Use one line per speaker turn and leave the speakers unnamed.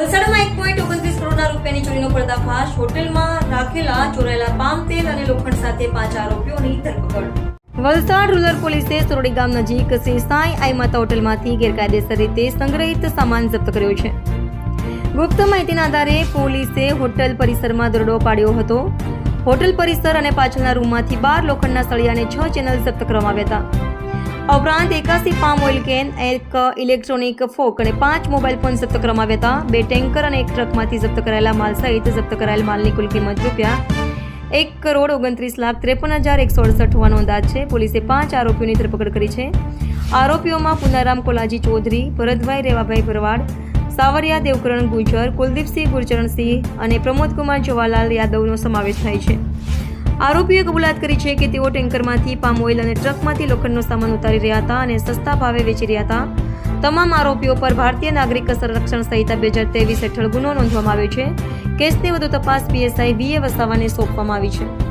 વલસાડમાં એક પોઈન્ટ ઓગણત્રીસ કરોડના રૂપિયાની ચોરીનો પર્દાફાશ. હોટેલમાં રાખેલા ચોરાયેલા પામ તેલ અને લોખંડ સાથે પાંચ આરોપીઓની ધરપકડ. વલસાડ રૂરલ પોલીસે સોરડી ગામ નજીક શ્રી સાંઈ આઈ માતા હોટેલમાંથી ગેરકાયદેસર રીતે સંગ્રહિત સામાન જપ્ત કર્યો છે. ગુપ્ત માહિતીના આધારે પોલીસે હોટલ પરિસરમાં દરોડો પાડ્યો હતો. હોટલ પરિસર અને પાછળના રૂમમાંથી બાર લોખંડના સળિયાને છ ચેનલ જપ્ત કરવામાં આવ્યા હતા. ઉપરાંત એકાસી પામ ઓઇલ કેન, એક ઇલેક્ટ્રોનિક ફોક અને પાંચ મોબાઈલ ફોન જપ્ત કરવામાં હતા બે ટેન્કર અને એક ટ્રકમાંથી જપ્ત કરાયેલા માલ સહિત જપ્ત કરાયેલ માલની કુલ કિંમત રૂપિયા એક કરોડ ઓગણત્રીસ લાખ ત્રેપન હજાર એકસો અડસઠ હોવાનો અંદાજ છે. પોલીસે પાંચ આરોપીઓની ધરપકડ કરી છે. આરોપીઓમાં પુનારામ કોલાજી ચૌધરી, ભરતભાઈ રેવાભાઈ ભરવાડ, સાવરિયા દેવકરણ ગુજર કુલદીપસિંહ ગુરચરણસિંહ અને પ્રમોદકુમાર જવાહરલાલ યાદવનો સમાવેશ થાય છે. આરોપીઓએ કબૂલાત કરી છે કે તેઓ ટેન્કરમાંથી પામ ઓઇલ અને ટ્રકમાંથી લોખંડનો સામાન ઉતારી રહ્યા હતા અને સસ્તા ભાવે વેચી રહ્યા હતા. તમામ આરોપીઓ પર ભારતીય નાગરિક સંરક્ષણ સંહિતા બે હજાર ત્રેવીસ હેઠળ ગુનો નોંધવામાં આવ્યો છે. કેસની વધુ તપાસ પીએસઆઈ વીએ વસાવાને સોંપવામાં આવી છે.